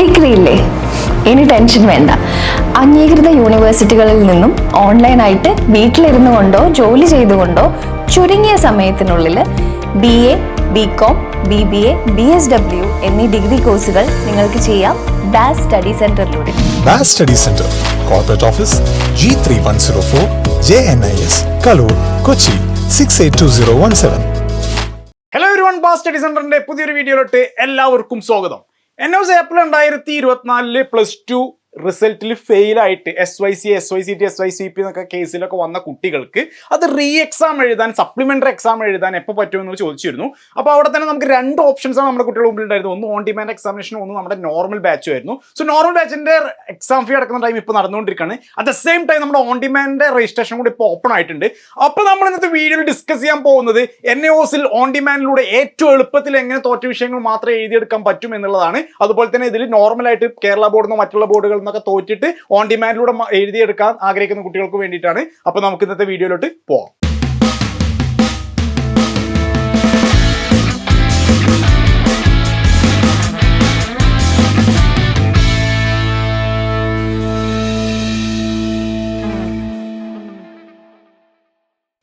Degree ഇല്ലേ ഇനി tension വേണ്ട. അംഗീകൃത യൂണിവേഴ്സിറ്റികളിൽ നിന്നും ഓൺലൈനായിട്ട് വീട്ടിലിരുന്നു കൊണ്ടോ ജോലി ചെയ്തുകൊണ്ടോ ചുരുങ്ങിയ സമയത്തിനുള്ളിൽ B A B com B B A B S W എന്നീ ഡിഗ്രി കോഴ്സുകൾ നിങ്ങൾക്ക് ചെയ്യാം bass study സെന്ററിലൂടെ Bass Study Centre corporate office G three one zero four J N I S Kaloor Kochi six eight two zero one seven hello ഒരു one bass study സെന്ററിന്റെ പുതിയൊരു വീഡിയോയിലോട്ട് എല്ലാവർക്കും സ്വാഗതം. എൻ എസ് ഏപ്രിൽ രണ്ടായിരത്തി ഇരുപത്തിനാലിൽ plus two റിസൾട്ടിൽ fail ആയിട്ട് S Y C S Y C T S Y C P എന്നൊക്കെ കേസിലൊക്കെ വന്ന കുട്ടികൾക്ക് അത് റീ എക്സാം എഴുതാൻ സപ്ലിമെന്ററി എക്സാം എഴുതാൻ എപ്പോൾ പറ്റുമെന്ന് ചോദിച്ചിരുന്നു. അപ്പോൾ അവിടെ തന്നെ നമുക്ക് രണ്ട് ഓപ്ഷൻസ് ആണ് നമ്മുടെ കുട്ടികളുടെ മുമ്പിൽ ഒന്ന് ഓൺ ഡിമാൻഡ് എക്സാമിനേഷൻ ഒന്ന് നമ്മുടെ നോർമൽ ബാച്ച് ആയിരുന്നു. സോ നോർമൽ ബാച്ചിന്റെ എക്സാം ഫീ അടക്കുന്ന ടൈം ഇപ്പോൾ നടന്നുകൊണ്ടിരിക്കുകയാണ്. അറ്റ് ദ സെയിം ടൈം നമ്മുടെ ഓൺ ഡിമാൻഡ് രജിസ്ട്രേഷൻ കൂടി ഇപ്പോൾ ഓപ്പൺ ആയിട്ടുണ്ട്. അപ്പോൾ നമ്മൾ ഇന്നത്തെ വീഡിയോയിൽ ഡിസ്കസ് ചെയ്യാൻ പോകുന്നത് എൻ എ ഒസിൽ ഓൺ ഡിമാൻഡിലൂടെ ഏറ്റവും എളുപ്പത്തിൽ എങ്ങനെ തോറ്റ വിഷയങ്ങൾ മാത്രമേ എഴുതിയെടുക്കാൻ പറ്റും എന്നുള്ളതാണ്. അതുപോലെ തന്നെ ഇതിൽ നോർമലായിട്ട് കേരള ബോർഡിൽ നിന്നോ മറ്റുള്ള നിന്നൊക്കെ തോറ്റിട്ട് ഓൺ ഡിമാൻഡിലൂടെ എഴുതിയെടുക്കാൻ ആഗ്രഹിക്കുന്ന കുട്ടികൾക്ക് വേണ്ടിയിട്ടാണ്. അപ്പോൾ നമുക്ക് ഇന്നത്തെ വീഡിയോയിലോട്ട് പോവാം.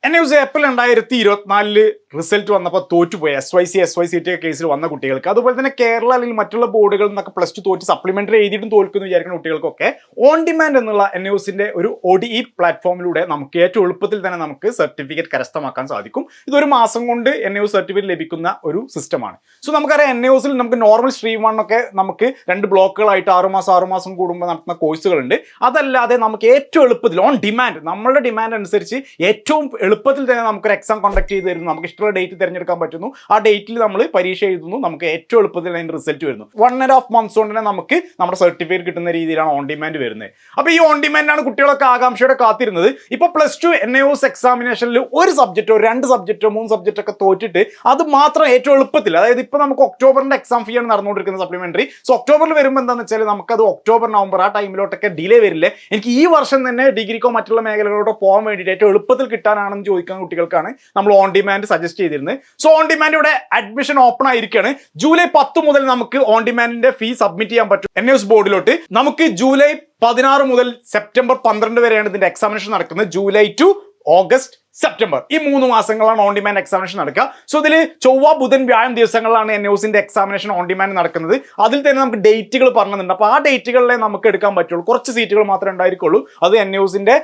എൻ ന്യൂസ് ഏപ്രിൽ രണ്ടായിരത്തി ഇരുപത്തിനാലിൽ റിസൾട്ട് വന്നപ്പോൾ തോറ്റുപോയി. S Y C S Y C T കേസിൽ വന്ന കുട്ടികൾക്ക്. അതുപോലെ തന്നെ കേരള അല്ലെങ്കിൽ മറ്റുള്ള ബോർഡുകളിൽ നിന്നൊക്കെ പ്ലസ് ടു തോറ്റ് സപ്ലിമെന്ററി എഴുതിയിട്ടും തോൽക്കുന്നു വിചാരിക്കുന്ന കുട്ടികൾക്കൊക്കെ ഓൺ ഡിമാൻഡ് എന്നുള്ള എൻ സിന്റെ ഒരു ഒ ഡി ഇ പ്ലാറ്റ്ഫോമിലൂടെ നമുക്ക് ഏറ്റവും എളുപ്പത്തിൽ തന്നെ നമുക്ക് സർട്ടിഫിക്കറ്റ് കരസ്ഥമാക്കാൻ സാധിക്കും. ഇതൊരു മാസം കൊണ്ട് എൻ യു സർട്ടിഫിക്കറ്റ് ലഭിക്കുന്ന ഒരു സിസ്റ്റമാണ് സോ നമുക്കറിയാം എൻ യുസിൽ നമുക്ക് നോർമൽ സ്ട്രീം വണ്ണൊക്കെ നമുക്ക് രണ്ട് ബ്ലോക്കുകളായിട്ട് ആറുമാസം ആറുമാസം കൂടുമ്പോൾ നടത്തുന്ന കോഴ്സുകളുണ്ട് അതല്ലാതെ നമുക്ക് ഏറ്റവും എളുപ്പത്തിൽ ഓൺ ഡിമാൻഡ് നമ്മളുടെ ഡിമാൻഡ് അനുസരിച്ച് ഏറ്റവും എളുപ്പത്തിൽ തന്നെ നമുക്കൊരു എക്സാം കണ്ടക്ട് ചെയ്ത് തരുന്നു നമുക്ക് ഇഷ്ടമുള്ള ഡേറ്റ് തിരഞ്ഞെടുക്കാൻ പറ്റുന്നു. ആ ഡേറ്റിൽ നമ്മൾ പരീക്ഷ എഴുതുന്നു. നമുക്ക് ഏറ്റവും എളുപ്പത്തിൽ അതിന്റെ റിസൾട്ട് വരുന്നു. വൺ ആൻഡ് ഹാഫ് മന്ത്സ് കൊണ്ട് തന്നെ നമുക്ക് നമ്മുടെ സർട്ടിഫിക്കറ്റ് കിട്ടുന്ന രീതിയിലാണ് ഓൺ ഡിമാൻഡ് വരുന്നത്. അപ്പോൾ ഈ ഓൺ ഡിമാൻഡാണ് കുട്ടികളൊക്കെ ആകാംക്ഷയോടെ കാത്തിരുന്നത്. ഇപ്പോൾ പ്ലസ് ടു എൻ എസ് എക്സാമിനേഷനിൽ ഒരു സബ്ജക്റ്റോ രണ്ട് സബ്ജക്റ്റോ മൂന്ന് സബ്ജക്റ്റ് ഒക്കെ തോറ്റിട്ട് അത് മാത്രം ഏറ്റവും എളുപ്പത്തിൽ അതായത് ഇപ്പോൾ നമുക്ക് ഒക്ടോബറിന്റെ എക്സാം ഫീ ആണ് നടന്നുകൊണ്ടിരിക്കുന്നത് സപ്ലിമെന്ററി സോ ഒക്ടോബറിൽ വരുമ്പോൾ എന്താണെന്ന് വെച്ചാൽ നമുക്കത് ഒക്ടോബർ നവംബർ ആ ടൈമിലോട്ടൊക്കെ ഡിലേ വരില്ല? എനിക്ക് ഈ വർഷം തന്നെ ഡിഗ്രിക്കോ മറ്റുള്ള മേഖലകളിലോട്ടോ പോകാൻ വേണ്ടിയിട്ട് ഏറ്റവും എളുപ്പത്തിൽ കിട്ടാനാണെന്ന് ചോദിക്കുന്ന കുട്ടികൾക്കാണ് നമ്മൾ ഓൺ ഡിമാൻഡ് സജസ്റ്റ് ചെയ്തിരുന്നത് സോ ഓൺ ഡിമാൻഡ് ഇവിടെ അഡ്മിഷൻ ഓപ്പൺ ആയിരിക്കുകയാണ് ജൂലൈ പത്ത് മുതൽ നമുക്ക് ഓൺ ഡിമാൻഡിന്റെ ഫീ സബ്മിറ്റ് ചെയ്യാൻ പറ്റും. എൻ എസ് ബോർഡിലോട്ട്. നമുക്ക് ജൂലൈ പതിനാറ് മുതൽ സെപ്റ്റംബർ പന്ത്രണ്ട് വരെയാണ് ഇതിന്റെ എക്സാമിനേഷൻ നടക്കുന്നത്. ജൂലൈ ടു ഓഗസ്റ്റ് സെപ്റ്റംബർ ഈ മൂന്ന് മാസങ്ങളാണ് ഓൺ ഡിമാൻഡ് എക്സാമിനേഷൻ നടക്കുക. സോ ഇതിൽ ചൊവ്വ ബുധൻ വ്യാഴം ദിവസങ്ങളിലാണ് എൻ ന്യൂസിന്റെ എക്സാമിനേഷൻ ഓൺ ഡിമാൻഡ് നടക്കുന്നത്. അതിൽ തന്നെ നമുക്ക് ഡേറ്റുകൾ പറഞ്ഞിട്ടുണ്ട്. അപ്പോൾ ആ ഡേറ്റുകളിലെ നമുക്ക് എടുക്കാൻ പറ്റുള്ളൂ. കുറച്ച് സീറ്റുകൾ മാത്രമേ ഉണ്ടായിരിക്കുള്ളൂ. അത് എൻ ന്യൂസിന്റെ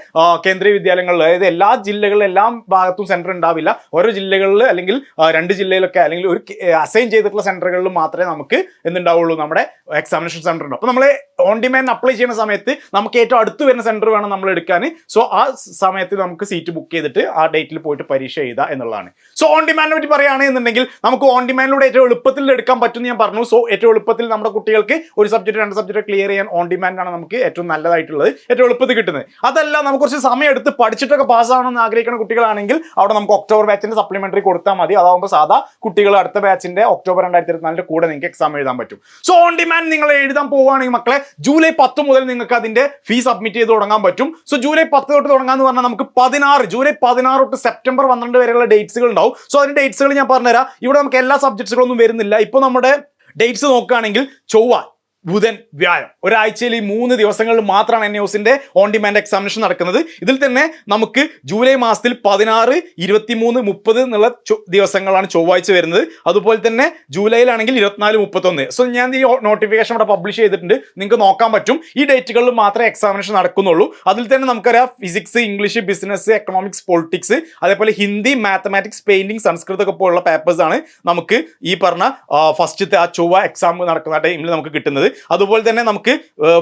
കേന്ദ്രീയ വിദ്യാലയങ്ങളിൽ അതായത് എല്ലാ ജില്ലകളിലും എല്ലാ ഭാഗത്തും സെന്റർ ഉണ്ടാവില്ല. ഓരോ ജില്ലകളിൽ അല്ലെങ്കിൽ രണ്ട് ജില്ലയിലൊക്കെ അല്ലെങ്കിൽ ഒരു അസൈൻ ചെയ്തിട്ടുള്ള സെന്ററുകളിൽ മാത്രമേ നമുക്ക് എന്തുണ്ടാവുള്ളൂ നമ്മുടെ എക്സാമിനേഷൻ സെന്റർ ഉണ്ട്. അപ്പോൾ നമ്മൾ ഓൺ ഡിമാൻഡ് അപ്ലൈ ചെയ്യുന്ന സമയത്ത് നമുക്ക് ഏറ്റവും അടുത്ത് വരുന്ന സെന്റർ വേണം നമ്മൾ എടുക്കാൻ. സോ ആ സമയത്ത് നമുക്ക് സീറ്റ് ബുക്ക് ചെയ്തിട്ട് ആ ഡേറ്റിൽ പോയിട്ട് പരീക്ഷ എഴുതുക എന്നുള്ളതാണ്. സോ ഓൺ ഡിമാൻഡിനെ പറ്റി പറയുകയാണെന്നുണ്ടെങ്കിൽ നമുക്ക് ഓൺ ഡിമാൻഡിലൂടെ ഏറ്റവും എളുപ്പത്തിൽ എടുക്കാൻ പറ്റുമെന്ന് ഞാൻ പറഞ്ഞു. സോ ഏറ്റവും എളുപ്പത്തിൽ നമ്മുടെ കുട്ടികൾക്ക് ഒരു സബ്ജക്റ്റ് രണ്ട് സബ്ജക്റ്റ് ക്ലിയർ ചെയ്യാൻ ഓൺ ഡിമാൻഡാണ് നമുക്ക് ഏറ്റവും നല്ലതായിട്ടുള്ളത് ഏറ്റവും എളുപ്പത്തിൽ കിട്ടുന്നത്. അതല്ല നമുക്ക് കുറച്ച് സമയം എടുത്ത് പഠിച്ചിട്ടൊക്കെ പാസ്സാവണമെന്ന് ആഗ്രഹിക്കുന്ന കുട്ടികളാണെങ്കിൽ അവിടെ നമുക്ക് ഒക്ടോബർ ബാച്ചിന്റെ സപ്ലിമെന്ററി കൊടുത്താൽ മതി. അതാവുമ്പോൾ സാധാ കുട്ടികൾ അടുത്ത ബാച്ചിന്റെ ഒക്ടോബർ രണ്ടായിരത്തി ഇരുപത്തിനാലിന്റെ കൂടെ നിങ്ങൾക്ക് എക്സാം എഴുതാൻ പറ്റും. സോ ഓൺ ഡിമാൻഡ് നിങ്ങൾ എഴുതാൻ പോവുകയാണെങ്കിൽ മക്കളെ ജൂലൈ പത്ത് മുതൽ നിങ്ങൾക്ക് അതിന്റെ ഫീസ് സബ്മിറ്റ് ചെയ്ത് തുടങ്ങാൻ പറ്റും. സോ ജൂലൈ പത്ത് തൊട്ട് തുടങ്ങാന്ന് പറഞ്ഞാൽ നമുക്ക് പതിനാറ് ജൂലൈ പതിനാറ് തൊട്ട് സെപ്റ്റംബർ പന്ത്രണ്ട് വരെയുള്ള ഡേറ്റ്സുകൾ ഉണ്ടാവും സോ അതിന്റെ ഡേറ്റ്സുകൾ ഞാൻ പറഞ്ഞുതരാം. ഇവിടെ നമുക്ക് എല്ലാ സബ്ജക്ട്സുകളൊന്നും വരുന്നില്ല. ഇപ്പോൾ നമ്മുടെ ഡേറ്റ്സ് നോക്കുകയാണെങ്കിൽ ചൊവ്വ ബുധൻ വ്യാഴം. ഒരാഴ്ചയിൽ ഈ മൂന്ന് ദിവസങ്ങളിൽ മാത്രമാണ് എൻ ന്യൂസിന്റെ ഓൺ ഡിമാൻഡ് എക്സാമിനേഷൻ നടക്കുന്നത്. ഇതിൽ തന്നെ നമുക്ക് ജൂലൈ മാസത്തിൽ പതിനാറ് ഇരുപത്തിമൂന്ന് മുപ്പത് എന്നുള്ള ദിവസങ്ങളാണ് ചൊവ്വാഴ്ച വരുന്നത്. അതുപോലെ തന്നെ ജൂലൈയിലാണെങ്കിൽ ഇരുപത്തിനാല് മുപ്പത്തൊന്ന്. സോ ഞാൻ ഈ നോട്ടിഫിക്കേഷൻ ഇവിടെ പബ്ലിഷ് ചെയ്തിട്ടുണ്ട്. നിങ്ങൾക്ക് നോക്കാൻ പറ്റും. ഈ ഡേറ്റുകളിൽ മാത്രമേ എക്സാമിനേഷൻ നടക്കുന്നുള്ളൂ. അതിൽ തന്നെ നമുക്കറിയാം physics English business economics politics അതേപോലെ ഹിന്ദി മാത്തമാറ്റിക്സ് പെയിന്റിംഗ് സംസ്കൃതം ഒക്കെ പോലുള്ള പേപ്പേഴ്സാണ് നമുക്ക് ഈ പറഞ്ഞ ഫസ്റ്റ് ആ ചൊവ്വ എക്സാം നടക്കുന്ന ടൈമിൽ നമുക്ക് കിട്ടുന്നത്. അതുപോലെ തന്നെ നമുക്ക്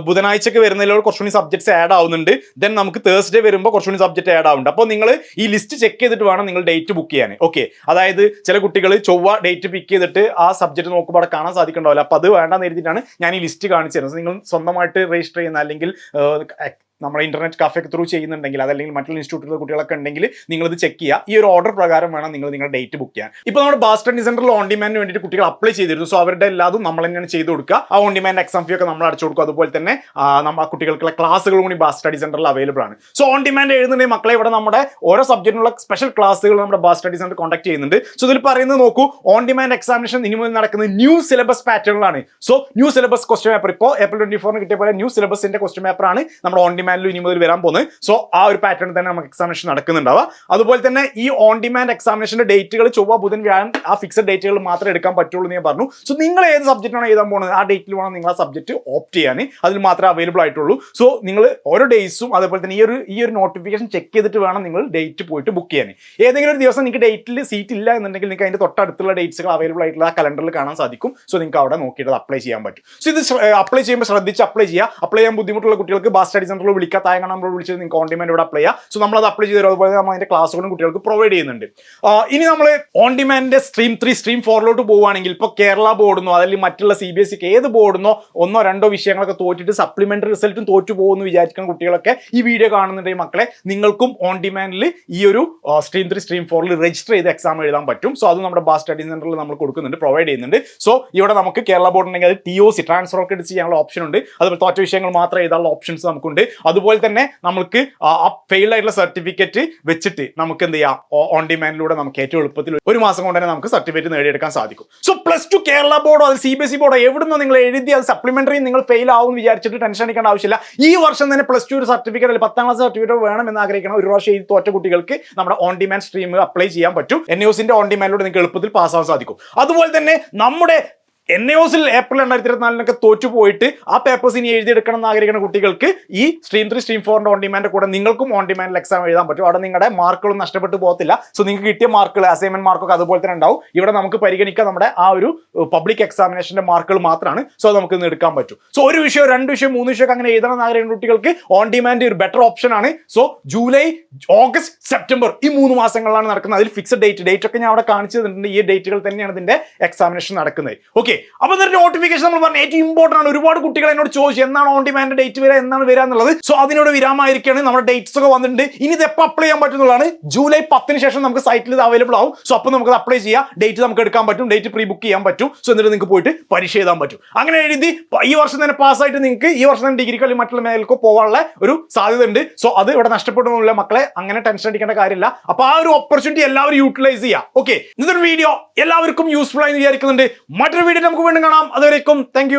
ബുധനാഴ്ചക്ക് വരുന്നതിലൂടെ കുറച്ചുകൂടി സബ്ജക്ട്സ് ആഡ് ആവുന്നുണ്ട്. ദെൻ നമുക്ക് തേഴ്സ്ഡേ വരുമ്പോൾ കുറച്ചുകൂടി സബ്ജക്ട് ആഡ് ആവുന്നുണ്ട്. അപ്പോൾ നിങ്ങൾ ഈ ലിസ്റ്റ് ചെക്ക് ചെയ്തിട്ട് വേണം നിങ്ങൾ ഡേറ്റ് ബുക്ക് ചെയ്യാൻ. ഓക്കെ അതായത് ചില കുട്ടികൾ ചൊവ്വ ഡേറ്റ് പിക്ക് ചെയ്തിട്ട് ആ സബ്ജക്ട് നോക്കുമ്പോൾ അവിടെ കാണാൻ സാധിക്കണ്ടാവില്ല. അപ്പോൾ അത് വേണ്ടെന്ന് എഴുതിയിട്ടാണ് ഞാൻ ഈ ലിസ്റ്റ് കാണിച്ചു തരുന്നത്. നിങ്ങൾ സ്വന്തമായിട്ട് രജിസ്റ്റർ ചെയ്യുന്ന അല്ലെങ്കിൽ നമ്മുടെ ഇന്റർനെറ്റ് കഫേ ത്രൂ ചെയ്യുന്നുണ്ടെങ്കിൽ അതല്ലെങ്കിൽ മറ്റുള്ള ഇൻസ്റ്റിറ്റ്യൂട്ടിലെ കുട്ടികളൊക്കെ ഉണ്ടെങ്കിൽ നിങ്ങൾ ഇത് ചെക്ക് ചെയ്യുക. ഈ ഒരു ഓർഡർ പ്രകാരം വേണം നിങ്ങൾ നിങ്ങളുടെ ഡേറ്റ് ബുക്ക് ചെയ്യാൻ. ഇപ്പോൾ നമ്മുടെ ബാസ്റ്റർ സെന്ററിൽ ഓൺ ഡിമാൻഡിന് വേണ്ടിയിട്ട് കുട്ടികൾ അപ്ലൈ ചെയ്തിരുന്നു. സോ അവരുടെ എല്ലാതും നമ്മൾ തന്നെയാണ് ചെയ്ത് കൊടുക്കുക. ആ ഓൺ ഡിമാൻഡ് എക്സാം ഫീ ഒക്കെ നമ്മൾ അടച്ചു കൊടുക്കും. അതുപോലെ തന്നെ നമ്മൾ കുട്ടികൾക്കുള്ള ക്ലാസ്സുകൾ കൂടി ബാസ് സ്റ്റഡി സെന്ററിൽ അവൈലബിൾ ആണ്. സോ ഓൺ ഡിമാൻഡ് എഴുതുന്നുണ്ടെങ്കിൽ മക്കളെ ഇവിടെ നമ്മുടെ ഓരോ സബ്ജക്റ്റിനുള്ള സ്പെഷ്യൽ ക്ലാസ്സുകൾ നമ്മുടെ ബാസ് സ്റ്റഡി കോൺടാക്ട് ചെയ്യുന്നുണ്ട്. സോ ഇതിൽ പറയുന്നത് നോക്കൂ. ഓൺ ഡിമാൻഡ് എക്സാമിനേഷൻ ഇനി മുതൽ നടക്കുന്നത് ന്യൂ സിലബസ് പാറ്റേണിലാണ് so new syllabus question paper ഇപ്പോൾ ഏപ്രിൽ ട്വന്റി ഫോറിന് കിട്ടിയ പോലെ ന്യൂ സിലബസിന്റെ ക്വസ്റ്റ്യൻ പേപ്പർ ആണ് നമ്മുടെ ഓൺ ഡിമാൻഡിൽ ഇനി മുതൽ വരാൻ പോകുന്നത്. സോ ആ ഒരു പാറ്റേൺ തന്നെ നമുക്ക് എക്സാമിനേഷൻ നടക്കുന്നുണ്ടാവുക. അതുപോലെ തന്നെ ഈ ഓൺ ഡിമാൻഡ് എക്സാമിനേഷന്റെ ഡേറ്റുകൾ ചൊവ്വ ബുധൻ വ്യാഴം ആ ഫിക്സഡ് ഡേറ്റുകൾ മാത്രമേ എടുക്കാൻ പറ്റുള്ളൂ എന്ന് ഞാൻ പറഞ്ഞു. സോ നിങ്ങൾ ഏത് സബ്ജക്റ്റാണ് എഴുതാൻ പോകുന്നത്? ആ ഡേറ്റിൽ വേണം നിങ്ങൾ ആ സബ്ജക്റ്റ് ഓപ്റ്റ് ചെയ്യാൻ. അതിൽ മാത്രമേ അവൈലബിൾ ആയിട്ടുള്ളൂ. സോ നിങ്ങൾ ഓരോ ഡേയ്സും അതുപോലെ തന്നെ ഈ ഒരു ഈ ഒരു നോട്ടിഫിക്കേഷൻ ചെക്ക് ചെയ്തിട്ട് വേണം നിങ്ങൾ ഡേറ്റ് പോയിട്ട് ബുക്ക് ചെയ്യാൻ. ഏതെങ്കിലും ഒരു ദിവസം നിങ്ങൾക്ക് ഡേറ്റിൽ സീറ്റ് ഇല്ല എന്നുണ്ടെങ്കിൽ നിങ്ങൾക്ക് അതിന്റെ തൊട്ടടുത്തുള്ള ഡേറ്റ്സുകൾ അവൈലബിൾ ആയിട്ടുള്ള ആ കലണ്ടറിൽ കാണാൻ സാധിക്കും. സോ നിങ്ങൾക്ക് അവിടെ നോക്കിയിട്ട് അപ്ലൈ ചെയ്യാൻ പറ്റും. സോ ഇത് അപ്ലൈ ചെയ്യുമ്പോൾ ശ്രദ്ധിച്ച് അപ്ലൈ ചെയ്യുക. അപ്ലൈ ചെയ്യാൻ ബുദ്ധിമുട്ടുള്ള കുട്ടികൾക്ക് ബാസ് സ്റ്റഡി സെന്ററിൽ വിളിക്കുക താഴെ നമ്മൾ വിളിച്ചത് നിങ്ങൾക്ക് ഓൺ ഡിമാൻഡ് ഇവിടെ അപ്ലൈ ചെയ്യാം. സോ നമ്മൾ അത് അപ്ലൈ ചെയ്ത് തരും. അതുപോലെ നമ്മൾ അതിന്റെ ക്ലാസ്സുകളും കുട്ടികൾക്ക് പ്രൊവൈഡ് ചെയ്യുന്നുണ്ട്. ഇനി നമ്മൾ ഓൺ ഡിമാൻഡിന്റെ സ്ട്രീം ത്രീ സ്ട്രീം ഫോറിലോട്ട് പോവുകയാണെങ്കിൽ ഇപ്പോൾ കേരള ബോർഡെന്നോ അല്ലെങ്കിൽ മറ്റുള്ള സി ബി എസ് സിക്ക് ഏത് ബോർഡെന്നോ ഒന്നോ രണ്ടോ വിഷയങ്ങളൊക്കെ തോറ്റിട്ട് സപ്ലിമെന്ററി റിസൾട്ടും തോറ്റു പോകുമെന്ന് വിചാരിക്കുന്ന കുട്ടികളൊക്കെ ഈ വീഡിയോ കാണുന്നുണ്ടെങ്കിൽ മക്കളെ നിങ്ങൾക്കും ഓൺ ഡിമാൻഡിൽ ഈ ഒരു സ്ട്രീം ത്രീ സ്ട്രീം ഫോറിൽ രജിസ്റ്റർ ചെയ്ത് എക്സാം എഴുതാൻ പറ്റും. സോ അത് നമ്മുടെ ബാസ് സ്റ്റഡി സെന്ററിൽ നമ്മൾ കൊടുക്കുന്നുണ്ട് പ്രൊവൈഡ് ചെയ്യുന്നുണ്ട്. സോ ഇവിടെ നമുക്ക് കേരള ബോർഡ് ഉണ്ടെങ്കിൽ അത് ടി ഒ സി ട്രാൻസ്ഫർ ഒക്കെ ചെയ്യാനുള്ള ഓപ്ഷൻ ഉണ്ട്. അതുപോലെ തോറ്റ വിഷയങ്ങൾ മാത്രം എഴുതാനുള്ള ഓപ്ഷൻസ് നമുക്കുണ്ട്. അതുപോലെ തന്നെ നമുക്ക് ആ ഫെയിൽ ആയിട്ടുള്ള സർട്ടിഫിക്കറ്റ് വെച്ചിട്ട് നമുക്ക് എന്ത് ചെയ്യാം? ഓൺ ഡിമാൻഡിലൂടെ നമുക്ക് ഏറ്റവും എളുപ്പത്തിൽ ഒരു മാസം കൊണ്ട് തന്നെ നമുക്ക് സർട്ടിഫിക്കറ്റ് നേടിയെടുക്കാൻ സാധിക്കും. സോ പ്ലസ് ടു കേരള ബോർഡോ അത് സി ബി എസ് ഇ ബോർഡോ എവിടുന്നോ നിങ്ങൾ എഴുതി അത് സപ്ലിമെന്ററി നിങ്ങൾ ഫെയിൽ ആവും വിചാരിച്ചിട്ട് ടെൻഷൻ അടിക്കേണ്ട ആവശ്യമില്ല. ഈ വർഷം തന്നെ പ്ലസ് ടു ഒരു സർട്ടിഫിക്കറ്റ് അല്ലെങ്കിൽ പത്താം ക്ലാസ് സർട്ടിഫിക്കറ്റ് വേണം എന്ന് ആഗ്രഹിക്കണം ഒരു പ്രാവശ്യം തോറ്റ കുട്ടികൾക്ക് നമ്മുടെ ഓൺ ഡിമാൻഡ് സ്ട്രീം അപ്ലൈ ചെയ്യാൻ പറ്റും. എൻ ന്യൂസിന്റെ ഓൺ ഡിമാൻഡിലൂടെ നിങ്ങൾക്ക് എളുപ്പത്തിൽ പാസ്സാവാൻ സാധിക്കും. അതുപോലെ തന്നെ നമ്മുടെ എൻ എസിൽ ഏപ്രിൽ രണ്ടായിരത്തി ഇരുപത്തിനാലിനൊക്കെ തോറ്റു പോയിട്ട് ആ പേപ്പേഴ്സ് ഇനി എഴുതിയെടുക്കണം എന്ന് ആഗ്രഹിക്കുന്ന കുട്ടികൾക്ക് ഈ സ്ട്രീം ത്രീ സ്ട്രീം ഫോറിന്റെ ഓൺ ഡിമാൻഡ് കൂടെ നിങ്ങൾക്കും ഓൺ ഡിമാൻഡിൽ എക്സാം എഴുതാൻ പറ്റും. അവിടെ നിങ്ങളുടെ മാർക്കുകളും നഷ്ടപ്പെട്ടു പോകത്തില്ല. സോ നിങ്ങൾക്ക് കിട്ടിയ മാർക്കുകൾ അസൈൻമെന്റ് മാർക്കൊക്കെ അതുപോലെ തന്നെ ഉണ്ടാവും. ഇവിടെ നമുക്ക് പരിഗണിക്കാൻ നമ്മുടെ ആ ഒരു പബ്ലിക് എക്സാമിനേഷന്റെ മാർക്കുകൾ മാത്രമാണ്. സോ നമുക്ക് ഇന്ന് എടുക്കാൻ പറ്റും. സോ ഒരു വിഷയം രണ്ട് വിഷയം മൂന്ന് വിഷയം അങ്ങനെ എഴുതണം എന്ന് ആഗ്രഹിക്കുന്ന കുട്ടികൾക്ക് ഓൺ ഡിമാൻഡ് ഒരു ബെറ്റർ ഓപ്ഷൻ ആണ്. സോ ജൂലൈ ഓഗസ്റ്റ് സെപ്റ്റംബർ ഈ മൂന്ന് മാസങ്ങളിലാണ് നടക്കുന്നത്. അതിൽ ഫിക്സഡ് ഡേറ്റ് ഡേറ്റ് ഒക്കെ ഞാൻ അവിടെ കാണിച്ചു തന്നിട്ടുണ്ട്. ഈ ഡേറ്റുകൾ തന്നെയാണ് ഇതിന്റെ എക്സാമിനേഷൻ നടക്കുന്നത്. ഓക്കെ അപ്പൊ എന്നിട്ട് നോട്ടിഫിക്കേഷൻ നമ്മൾ പറഞ്ഞ ഏറ്റവും ഇമ്പോർട്ടന്റ് ആണ്. ഒരുപാട് കുട്ടികൾ എന്നോട് ചോദിച്ചു എന്നാണ് ഓൺ ഡിമാൻഡ് ഡേറ്റ് വരെ എന്നാണ് വരിക എന്നുള്ളത്? സോ അതിനോട് വിരാമായിരിക്കുകയാണ് നമ്മുടെ ഡേറ്റ്സ് ഒക്കെ വന്നിട്ടുണ്ട്. ഇനി ഇത് എപ്പോൾ അപ്ലൈ ചെയ്യാൻ പറ്റുന്നതാണ് ജൂലൈ പത്തിന് ശേഷം നമുക്ക് സൈറ്റിൽ ഇത് അവൈലബിൾ ആവും. സോ അപ്പോൾ നമുക്ക് അപ്ലൈ ചെയ്യാം. ഡേറ്റ് നമുക്ക് എടുക്കാൻ പറ്റും. ഡേറ്റ് പ്രീ ബുക്ക് ചെയ്യാൻ പറ്റും. സോ എന്നിട്ട് നിങ്ങൾക്ക് പോയിട്ട് പരീക്ഷ എഴുതാൻ പറ്റും. അങ്ങനെ എഴുതി ഈ വർഷം തന്നെ പാസ്സായിട്ട് നിങ്ങൾക്ക് ഈ വർഷം തന്നെ ഡിഗ്രിക്കോ അല്ലെങ്കിൽ മറ്റുള്ള മേഖലക്കോ പോകാനുള്ള ഒരു സാധ്യത ഉണ്ട് സോ അത് ഇവിടെ നഷ്ടപ്പെടുന്നില്ല മക്കളെ. അങ്ങനെ ടെൻഷൻ അടിക്കേണ്ട കാര്യമില്ല. അപ്പൊ ആ ഒരു ഓപ്പർച്യൂണിറ്റി എല്ലാവരും യൂട്ടിലൈസ് ചെയ്യാം. ഓക്കെ ഇന്നത്തെ വീഡിയോ എല്ലാവർക്കും യൂസ്ഫുൾ ആയി വിചാരിക്കുന്നുണ്ട്. മറ്റൊരു വീഡിയോ നമുക്ക് വീണ്ടും കാണാം. അതുവരേക്കും താങ്ക്